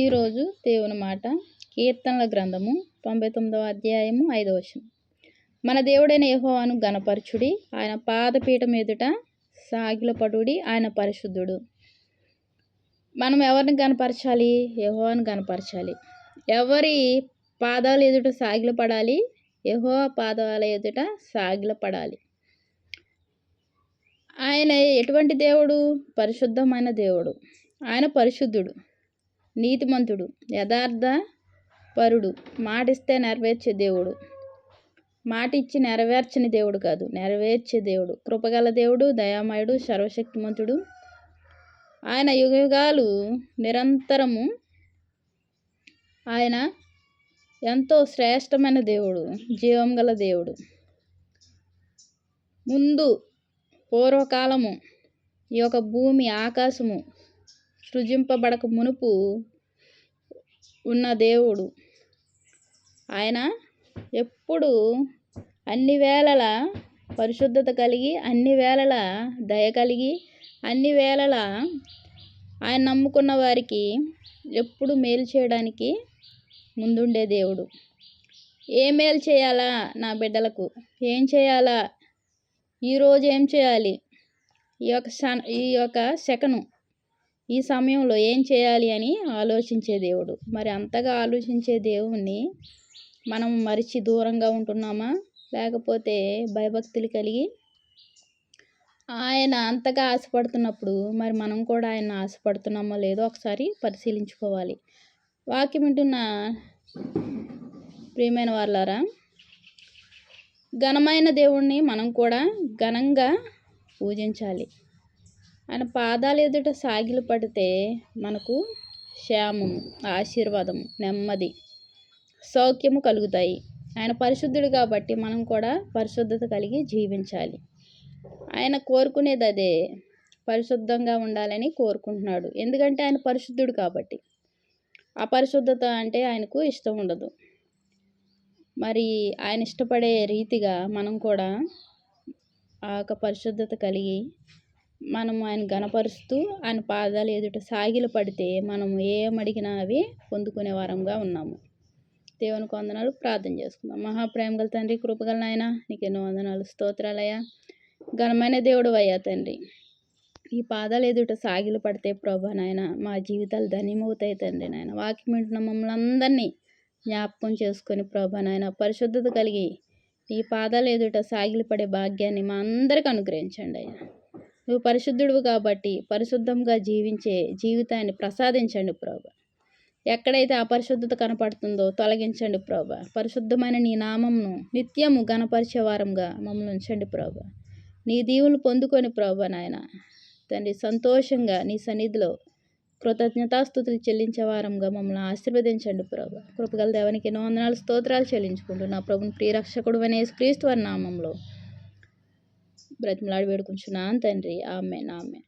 ఈరోజు దేవుని మాట కీర్తనల గ్రంథము తొంభై తొమ్మిదవ అధ్యాయము ఐదవ వచనం. మన దేవుడైన యహోవాను గణపరచుడి ఆయన పాదపీఠం ఎదుట సాగిలపడుడి ఆయన పరిశుద్ధుడు. మనం ఎవరిని గనపరచాలి యహోవాను గనపరచాలి ఎవరి పాదాలు ఎదుట సాగిలపడాలి? యెహోవా పాదాల ఎదుట సాగిలపడాలి. ఆయన ఎటువంటి దేవుడు? పరిశుద్ధమైన దేవుడు. ఆయన పరిశుద్ధుడు. నీతిమంతుడు యథార్థ పరుడు మాటిస్తే నెరవేర్చే దేవుడు. మాటిచ్చి నెరవేర్చని దేవుడు కాదు నెరవేర్చే దేవుడు. కృపగల దేవుడు దయామయుడు సర్వశక్తిమంతుడు. ఆయన యుగయుగాలు నిరంతరము ఆయన ఎంతో శ్రేష్టమైన దేవుడు జీవం గల దేవుడు. ముందు పూర్వకాలము ఈ యొక్క భూమి ఆకాశము సృజింపబడక మునుపు ఉన్న దేవుడు. ఆయన ఎప్పుడు అన్ని వేళల పరిశుద్ధత కలిగి అన్ని వేళల దయ కలిగి అన్ని వేళల ఆయన నమ్ముకున్న వారికి ఎప్పుడు మేలు చేయడానికి ముందుండే దేవుడు. ఏ మేలు చేయాలా నా బిడ్డలకు? ఏం చేయాలా? ఈరోజు ఏం చేయాలి? ఈ యొక్క ఈ యొక్క సెకను ఈ సమయంలో ఏం చేయాలి అని ఆలోచించే దేవుడు. మరి అంతగా ఆలోచించే దేవుణ్ణి మనం మరిచి దూరంగా ఉంటున్నామా? లేకపోతే భయభక్తులు కలిగి ఆయన అంతగా ఆశపడుతున్నప్పుడు మరి మనం కూడా ఆయన ఆశపడుతున్నామో లేదో ఒకసారి పరిశీలించుకోవాలి. వాక్యం వింటున్న ప్రియమైన వాళ్ళారా ఘనమైన దేవుణ్ణి మనం కూడా ఘనంగా పూజించాలి. ఆయన పాదాలు ఎదుట సాగిలు పడితే మనకు క్షేమము ఆశీర్వాదము నెమ్మది సౌఖ్యము కలుగుతాయి. ఆయన పరిశుద్ధుడు కాబట్టి మనం కూడా పరిశుద్ధత కలిగి జీవించాలి. ఆయన కోరుకునేది అదే పరిశుద్ధంగా ఉండాలని కోరుకుంటున్నాడు. ఎందుకంటే ఆయన పరిశుద్ధుడు కాబట్టి. అపరిశుద్ధత అంటే ఆయనకు ఇష్టం ఉండదు. మరి ఆయన ఇష్టపడే రీతిగా మనం కూడా ఆ యొక్క పరిశుద్ధత కలిగి మనం ఆయన గణపరుస్తూ ఆయన పాదాలు ఎదుట సాగిలు పడితే మనం ఏమడిగినా అవి పొందుకునే వారంగా ఉన్నాము. దేవుని వందనాలు ప్రార్థన చేసుకుందాం. మహాప్రేమ గల తండ్రి కృపగల నాయన నీకు ఎన్నో వందనాలు. స్తోత్రాలయ్యా. ఘనమైన దేవుడు అయ్యా తండ్రి. ఈ పాదాలు ఎదుట సాగిలు పడితే ప్రభా నాయన మా జీవితాలు ధన్యమవుతాయి తండ్రి నాయన. వాక్యం వింటున్న మమ్మల్ని అందరినీ జ్ఞాపకం చేసుకొని ప్రభా నాయన పరిశుద్ధత కలిగి ఈ పాదాలు ఎదుట సాగిలు పడే భాగ్యాన్ని మా అందరికి అనుగ్రహించండి అయ్యా. నువ్వు పరిశుద్ధుడు కాబట్టి పరిశుద్ధంగా జీవించే జీవితాన్ని ప్రసాదించండి ప్రభా. ఎక్కడైతే అపరిశుద్ధత కనపడుతుందో తొలగించండి ప్రభా. పరిశుద్ధమైన నీ నామంను నిత్యము గణపరిచే వారంగా మమ్మల్ని ఉంచండి ప్రభా. నీ దీవులు పొందుకొని ప్రభా నాయన తండ్రి సంతోషంగా నీ సన్నిధిలో కృతజ్ఞతాస్థుతులు చెల్లించే వారంగా మమ్మల్ని ఆశీర్వదించండి ప్రభా. కృపగల దేవానికి ఎన్నో వందనాలు స్తోత్రాలు చెల్లించుకుంటూ నా ప్రభుని ప్రియరక్షకుడు అనే క్రీస్తు వారి నామంలో బ్రతిమలాడి వేడుకుంటున్నాను తండ్రి. ఆమె నామే